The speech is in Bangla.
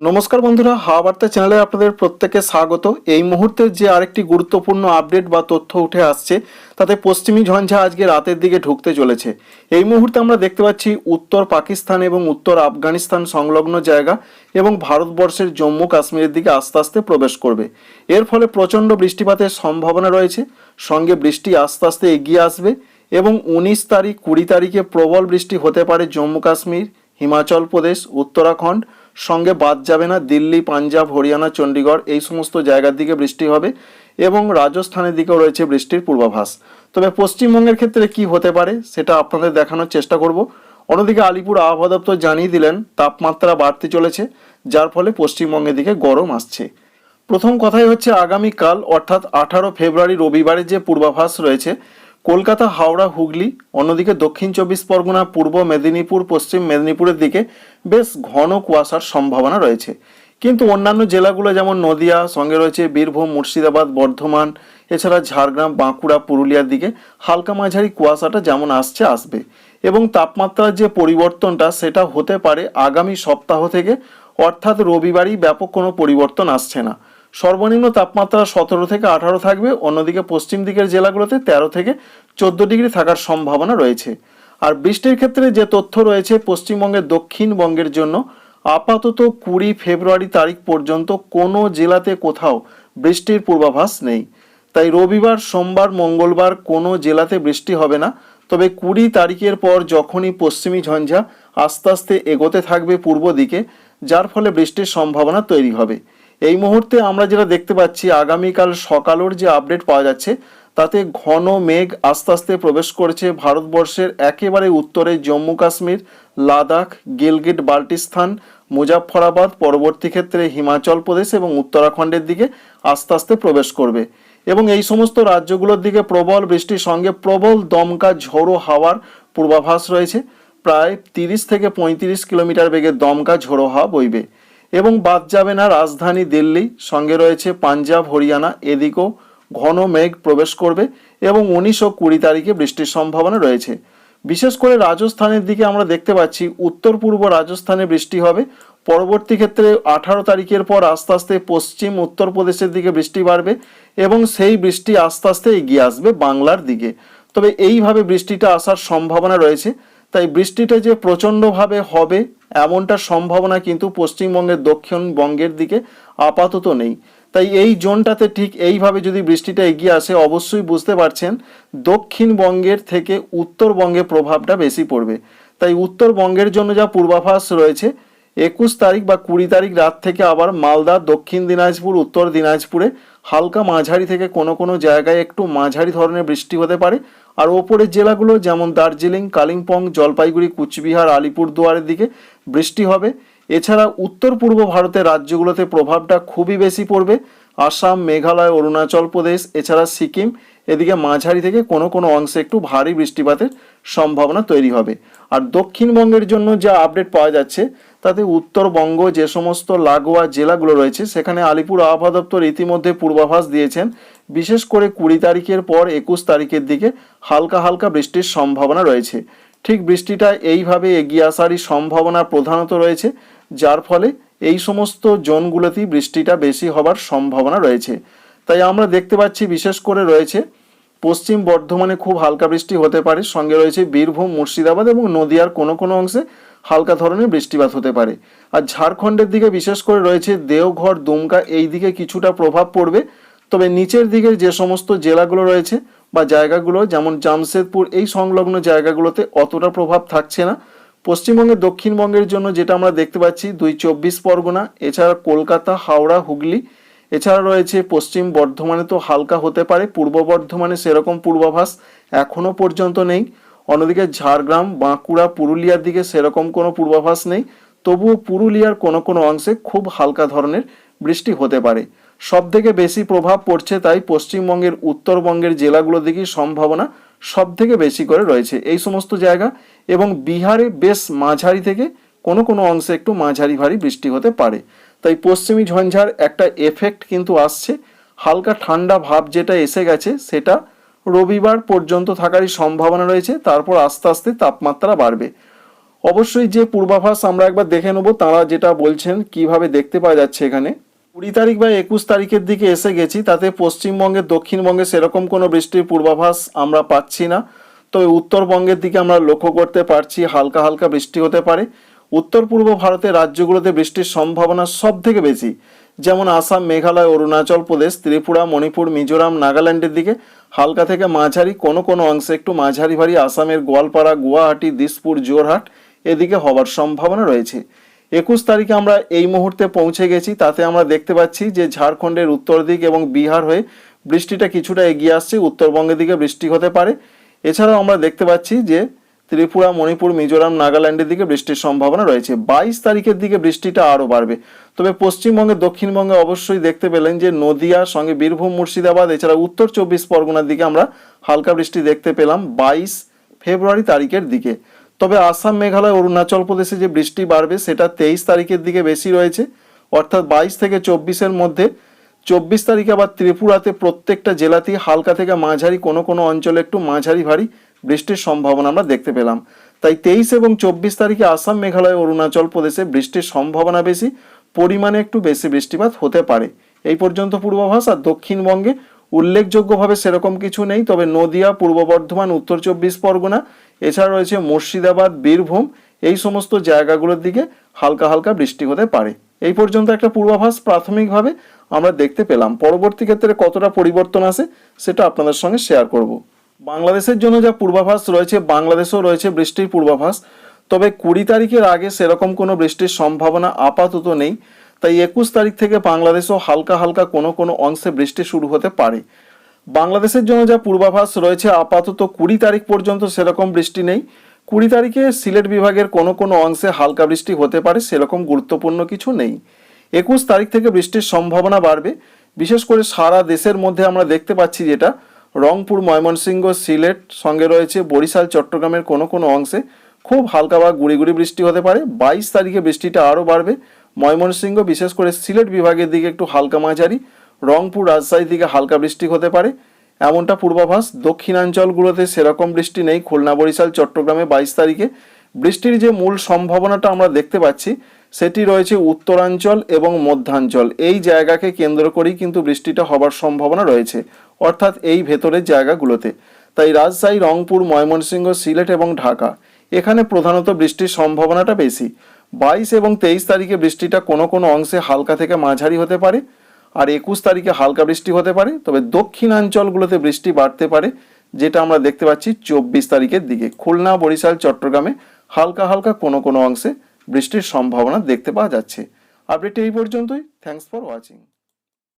নমস্কার বন্ধুরা হাওয়া বার্তা চ্যানেলে আপনাদের প্রত্যেকে স্বাগত। এই মুহূর্তে যে আরেকটি গুরুত্বপূর্ণ আপডেট বা তথ্য উঠে আসছে, তাতে পশ্চিমী ঝঞ্ঝা আজকে রাতের দিকে ঢুকতে চলেছে। এই মুহূর্তে আমরা দেখতে পাচ্ছি উত্তর পাকিস্তান এবং উত্তর আফগানিস্তান সংলগ্ন জায়গা এবং ভারতবর্ষের জম্মু কাশ্মীরের দিকে আস্তে আস্তে প্রবেশ করবে। এর ফলে প্রচণ্ড বৃষ্টিপাতের সম্ভাবনা রয়েছে, সঙ্গে বৃষ্টি আস্তে আস্তে এগিয়ে আসবে এবং উনিশ তারিখ কুড়ি তারিখে প্রবল বৃষ্টি হতে পারে জম্মু কাশ্মীর, হিমাচল প্রদেশ, উত্তরাখণ্ড সঙ্গে বাদ যাবে না দিল্লি, পাঞ্জাব, হরিয়ানা, চণ্ডীগড়, এই সমস্ত জায়গার দিকে বৃষ্টি হবে এবং রাজস্থানের দিকেও রয়েছে বৃষ্টির পূর্বাভাস। তবে পশ্চিমবঙ্গের ক্ষেত্রে কি হতে পারে সেটা আপনাদের দেখানোর চেষ্টা করব। অন্যদিকে আলিপুর আবহাওয়া দপ্তর জানিয়ে দিলেন, তাপমাত্রা বাড়তে চলেছে, যার ফলে পশ্চিমবঙ্গের দিকে গরম আসছে। প্রথম কথাই হচ্ছে আগামীকাল, অর্থাৎ আঠারো ফেব্রুয়ারি রবিবারের যে পূর্বাভাস রয়েছে কলকাতা, হাওড়া, হুগলি, অন্যদিকে দক্ষিণ চব্বিশ পরগনা, পূর্ব মেদিনীপুর, পশ্চিম মেদিনীপুরের দিকে বেশ ঘন কুয়াশার সম্ভাবনা রয়েছে। কিন্তু অন্যান্য জেলাগুলো যেমন নদিয়া, সঙ্গে রয়েছে বীরভূম, মুর্শিদাবাদ, বর্ধমান, এছাড়া ঝাড়গ্রাম, বাঁকুড়া, পুরুলিয়ার দিকে হালকা মাঝারি কুয়াশাটা যেমন আসছে, আসবে। এবং তাপমাত্রার যে পরিবর্তনটা, সেটা হতে পারে আগামী সপ্তাহ থেকে, অর্থাৎ রবিবারই ব্যাপক কোনো পরিবর্তন আসছে না। সর্বনিম্ন তাপমাত্রা সতেরো থেকে আঠারো থাকবে। অন্যদিকে পশ্চিম দিকের জেলাগুলোতে তেরো থেকে চোদ্দ ডিগ্রি থাকার সম্ভাবনা রয়েছে। আর বৃষ্টির ক্ষেত্রে যে তথ্য রয়েছে পশ্চিমবঙ্গের দক্ষিণবঙ্গের জন্য, আপাতত কুড়ি ফেব্রুয়ারি তারিখ পর্যন্ত কোনো জেলাতে কোথাও বৃষ্টির পূর্বাভাস নেই। তাই রবিবার, সোমবার, মঙ্গলবার কোনো জেলাতে বৃষ্টি হবে না। তবে কুড়ি তারিখের পর যখনই পশ্চিমী ঝঞ্ঝা আস্তে আস্তে এগোতে থাকবে পূর্ব দিকে, যার ফলে বৃষ্টির সম্ভাবনা তৈরি হবে। এই মুহূর্তে আমরা যেটা দেখতে পাচ্ছি, আগামীকাল সকালের যে আপডেট পাওয়া যাচ্ছে, তাতে ঘন মেঘ আস্তে আস্তে প্রবেশ করেছে ভারতবর্ষের একেবারে উত্তরে জম্মু কাশ্মীর, লাদাখ, গিলগিট বাল্টিস্তান মুজাফফরাবাদ, পরবর্তী ক্ষেত্রে হিমাচল প্রদেশ এবং উত্তরাখণ্ডের দিকে আস্তে আস্তে প্রবেশ করবে। এবং এই সমস্ত রাজ্যগুলোর দিকে প্রবল বৃষ্টির সঙ্গে প্রবল দমকা ঝোড়ো হাওয়ার পূর্বাভাস রয়েছে। প্রায় তিরিশ থেকে পঁয়ত্রিশ কিলোমিটার বেগে দমকা ঝোড়ো হাওয়া বইবে। এবং বাদ যাবে না রাজধানী দিল্লি। সঙ্গে রয়েছে পাঞ্জাব, হরিয়ানা, এদিকেও ঘন মেঘ প্রবেশ করবে এবং উনিশ ও কুড়ি তারিখে বৃষ্টির সম্ভাবনা রয়েছে। বিশেষ করে রাজস্থানের দিকে আমরা দেখতে পাচ্ছি, উত্তর পূর্ব রাজস্থানে বৃষ্টি হবে। পরবর্তী ক্ষেত্রে আঠারো তারিখের পর আস্তে আস্তে পশ্চিম উত্তরপ্রদেশের দিকে বৃষ্টি বাড়বে এবং সেই বৃষ্টি আস্তে আস্তে এগিয়ে আসবে বাংলার দিকে। তবে এইভাবে বৃষ্টিটা আসার সম্ভাবনা রয়েছে। তাই বৃষ্টিটা যে প্রচণ্ডভাবে হবে, এমনটা সম্ভাবনা কিন্তু পশ্চিমবঙ্গের দক্ষিণবঙ্গের দিকে আপাতত নেই। তাই এই জোনটাতে ঠিক এইভাবে যদি বৃষ্টিটা এগিয়ে আসে, অবশ্যই বুঝতে পারছেন, দক্ষিণবঙ্গের থেকে উত্তরবঙ্গে প্রভাবটা বেশি পড়বে। তাই উত্তরবঙ্গের জন্য যা পূর্বাভাস রয়েছে একুশ তারিখ বা কুড়ি তারিখ রাত থেকে আবার মালদা, দক্ষিণ দিনাজপুর, উত্তর দিনাজপুরে হালকা মাঝারি থেকে কোনো কোনো জায়গায় একটু মাঝারি ধরনের বৃষ্টি হতে পারে। আর ওপরের জেলাগুলো যেমন দার্জিলিং, কালিম্পং, জলপাইগুড়ি, কুচবিহার, আলিপুরদুয়ারের দিকে বৃষ্টি হবে। এছাড়া উত্তর পূর্ব ভারতের রাজ্যগুলোতে প্রভাবটা খুবই বেশি পড়বে। আসাম, মেঘালয়, অরুণাচল প্রদেশ, এছাড়া সিকিম, এদিকে মাঝারি থেকে কোনো কোনো অংশে একটু ভারী বৃষ্টিপাতের সম্ভাবনা তৈরি হবে। আর দক্ষিণবঙ্গের জন্য যা আপডেট পাওয়া যাচ্ছে, তাতে উত্তরবঙ্গ যে সমস্ত লাগোয়া জেলাগুলো রয়েছে, সেখানে আলিপুর আবহাওয়া দপ্তর ইতিমধ্যে পূর্বাভাস দিয়েছেন, বিশেষ করে কুড়ি তারিখের পর একুশ তারিখের দিকে হালকা হালকা বৃষ্টির সম্ভাবনা রয়েছে। ঠিক বৃষ্টিটা এইভাবে এগিয়ে আসারই সম্ভাবনা প্রধানত রয়েছে, যার ফলে এই সমস্ত জোনগুলোতেই বৃষ্টিটা বেশি হবার সম্ভাবনা রয়েছে। তাই আমরা দেখতে পাচ্ছি, বিশেষ করে রয়েছে পশ্চিম বর্ধমানে খুব হালকা বৃষ্টি হতে পারে, সঙ্গে রয়েছে বীরভূম, মুর্শিদাবাদ এবং নদিয়ার কোনো কোনো অংশে হালকা ধরনের বৃষ্টিপাত হতে পারে। আর ঝাড়খণ্ডের দিকে বিশেষ করে রয়েছে দেওঘর, দুমকা, এই দিকে কিছুটা প্রভাব পড়বে। তবে নিচের দিকে যে সমস্ত জেলাগুলো রয়েছে বা জায়গাগুলো, যেমন জামশেদপুর, এই সংলগ্ন জায়গাগুলোতে অতটা প্রভাব থাকছে না। পশ্চিমবঙ্গের, দক্ষিণবঙ্গের জন্য যেটা আমরা দেখতে পাচ্ছি, দুই চব্বিশ পরগনা, এছাড়া কলকাতা, হাওড়া, হুগলি। এছাড়া রয়েছে পশ্চিম বর্ধমানে তো হালকা হতে পারে, পূর্ব বর্ধমানে সেরকম পূর্বাভাস এখনও পর্যন্ত নেই। অন্যদিকে ঝাড়গ্রাম, বাঁকুড়া, পুরুলিয়ার দিকে সেরকম কোনো পূর্বাভাস নেই। তবুও পুরুলিয়ার কোনো কোনো অংশে খুব হালকা ধরনের বৃষ্টি হতে পারে। সব থেকে বেশি প্রভাব পড়ছে তাই পশ্চিমবঙ্গের, উত্তরবঙ্গের জেলাগুলোর দিকেই সম্ভাবনা সব থেকে বেশি করে রয়েছে এই সমস্ত জায়গা এবং বিহারে বেশ মাঝারি থেকে কোনো কোনো অংশে একটু মাঝারি ভারী বৃষ্টি হতে পারে। তাই পশ্চিমী ঝঞ্ঝার একটা এফেক্ট কিন্তু আসছে। হালকা ঠান্ডা ভাব যেটা এসে গেছে সেটা রবিবার পর্যন্ত থাকারই সম্ভাবনা রয়েছে, তারপর আস্তে আস্তে তাপমাত্রা বাড়বে। অবশ্যই যে পূর্বাভাস আমরা একবার দেখে নেব, তারা যেটা বলছেন, কীভাবে দেখতে পাওয়া যাচ্ছে এখানে। কুড়ি তারিখ বা একুশ তারিখের দিকে এসে গেছি, তাতে পশ্চিমবঙ্গের, দক্ষিণবঙ্গে সেরকম কোনো বৃষ্টির পূর্বাভাস আমরা পাচ্ছি না। তবে উত্তরবঙ্গের দিকে আমরা লক্ষ্য করতে পারছি হালকা হালকা বৃষ্টি হতে পারে। উত্তর পূর্ব ভারতের রাজ্যগুলোতে বৃষ্টির সম্ভাবনা সব থেকে বেশি, যেমন আসাম, মেঘালয়, অরুণাচল প্রদেশ, ত্রিপুরা, মণিপুর, মিজোরাম, নাগাল্যান্ডের দিকে। হালকা থেকে মাঝারি, কোনো কোনো অংশে একটু মাঝারি ভারী আসামের গোয়ালপাড়া, গুয়াহাটি, দিসপুর জোরহাট এদিকে হওয়ার সম্ভাবনা রয়েছে। একুশ তারিখে আমরা এই মুহূর্তে পৌঁছে গেছি। তাতে আমরা দেখতে পাচ্ছি যে ঝাড়খণ্ডের উত্তর দিক এবং বিহার হয়ে বৃষ্টিটা কিছুটা এগিয়ে আসছে। উত্তরবঙ্গের দিকে বৃষ্টি হতে পারে। এছাড়াও আমরা দেখতে পাচ্ছি যে ত্রিপুরা, মণিপুর, মিজোরাম, নাগাল্যান্ডের দিকে বৃষ্টির সম্ভাবনা রয়েছে। বাইশ তারিখের দিকে বৃষ্টিটা আরও বাড়বে। তবে পশ্চিমবঙ্গে, দক্ষিণবঙ্গে অবশ্যই দেখতে পেলেন যে নদিয়া, সঙ্গে বীরভূম, মুর্শিদাবাদ, এছাড়া উত্তর চব্বিশ পরগনার দিকে আমরা হালকা বৃষ্টি দেখতে পেলাম। বাইশ ফেব্রুয়ারি তারিখের দিকে। তবে আসাম, মেঘালয়, অরুণাচল প্রদেশে যে বৃষ্টি বাড়বে, সেটা তেইশ তারিখের দিকে বেশি রয়েছে। অর্থাৎ বাইশ থেকে চব্বিশের মধ্যে চব্বিশ তারিখে আবার ত্রিপুরাতে প্রত্যেকটা জেলাতেই হালকা থেকে মাঝারি, কোনো কোনো অঞ্চলে একটু মাঝারি ভারী বৃষ্টির সম্ভাবনা আমরা দেখতে পেলাম। তাই তেইশ এবং চব্বিশ তারিখে আসাম, মেঘালয়, অরুণাচল প্রদেশে বৃষ্টির সম্ভাবনা বেশি, পরিমাণে একটু বেশি বৃষ্টিপাত হতে পারে। এই পর্যন্ত পূর্বাভাস, আর দক্ষিণবঙ্গে উল্লেখযোগ্যভাবে সেরকম কিছু নেই, তবে নদিয়া, পূর্ব বর্ধমান, উত্তর চব্বিশ পরগনা, এছাড়া রয়েছে মুর্শিদাবাদ, বীরভূম, এই সমস্ত জায়গাগুলোর দিকে হালকা হালকা বৃষ্টি হতে পারে। এই পর্যন্ত একটা পূর্বাভাস প্রাথমিকভাবে আমরা দেখতে পেলাম। পরবর্তী ক্ষেত্রে কতটা পরিবর্তন আসে সেটা আপনাদের সঙ্গে শেয়ার করব। বাংলাদেশের জন্য যা পূর্বাভাস রয়েছে, বাংলাদেশেও রয়েছে বৃষ্টির পূর্বাভাস, তবে কুড়ি তারিখের আগে সেরকম কোনো বৃষ্টির সম্ভাবনা আপাতত নেই। তাই একুশ তারিখ থেকে বাংলাদেশেও হালকা হালকা কোনো কোনো অংশে বৃষ্টি শুরু হতে পারে। বাংলাদেশের জন্য যা পূর্বাভাস রয়েছে, আপাতত কুড়ি তারিখ পর্যন্ত সেরকম বৃষ্টি নেই। কুড়ি তারিখে সিলেট বিভাগের কোনো কোনো অংশে হালকা বৃষ্টি হতে পারে, সেরকম গুরুত্বপূর্ণ কিছু নেই। একুশ তারিখ থেকে বৃষ্টির সম্ভাবনা বাড়বে। বিশেষ করে সারা দেশের মধ্যে আমরা দেখতে পাচ্ছি যেটা, রংপুর, ময়মনসিংহ, সিলেট সঙ্গে রয়েছে, বরিশাল, চট্টগ্রামের কোনো কোনো অংশে খুব হালকা বা গুড়ি গুড়ি বৃষ্টি হতে পারে। বাইশ তারিখে বৃষ্টিটা আরও বাড়বে। ময়মনসিংহ, বিশেষ করে সিলেট বিভাগের দিকে একটু হালকা মাঝারি, রংপুর রাজশাহীর দিকে হালকা বৃষ্টি হতে পারে। এমনটা পূর্বাভাস, দক্ষিণাঞ্চলগুলোতে সেরকম বৃষ্টি নেই। খুলনা, বরিশাল, চট্টগ্রামে বাইশ তারিখে। বৃষ্টির যে মূল সম্ভাবনাটা আমরা দেখতে পাচ্ছি, সেটি রয়েছে উত্তরাঞ্চল এবং মধ্যাঞ্চল। এই জায়গাকে কেন্দ্র করেই কিন্তু বৃষ্টিটা হবার সম্ভাবনা রয়েছে, অর্থাৎ এই ভেতরের জায়গাগুলোতে। তাই রাজশাহী, রংপুর, ময়মনসিংহ, সিলেট এবং ঢাকা, এখানে প্রধানত বৃষ্টির সম্ভাবনাটা বেশি। বাইশ এবং তেইশ তারিখে বৃষ্টিটা কোনো কোনো অংশে হালকা থেকে মাঝারি হতে পারে, আর একুশ তারিখে হালকা বৃষ্টি হতে পারে, তবে দক্ষিণাঞ্চলগুলোতে বৃষ্টি বাড়তে পারে, যেটা আমরা দেখতে পাচ্ছি চব্বিশ তারিখের দিকে। খুলনা, বরিশাল, চট্টগ্রামে হালকা হালকা কোনো কোনো অংশে বৃষ্টির সম্ভাবনা দেখতে পাওয়া যাচ্ছে। আপডেট এই পর্যন্তই। Thanks for watching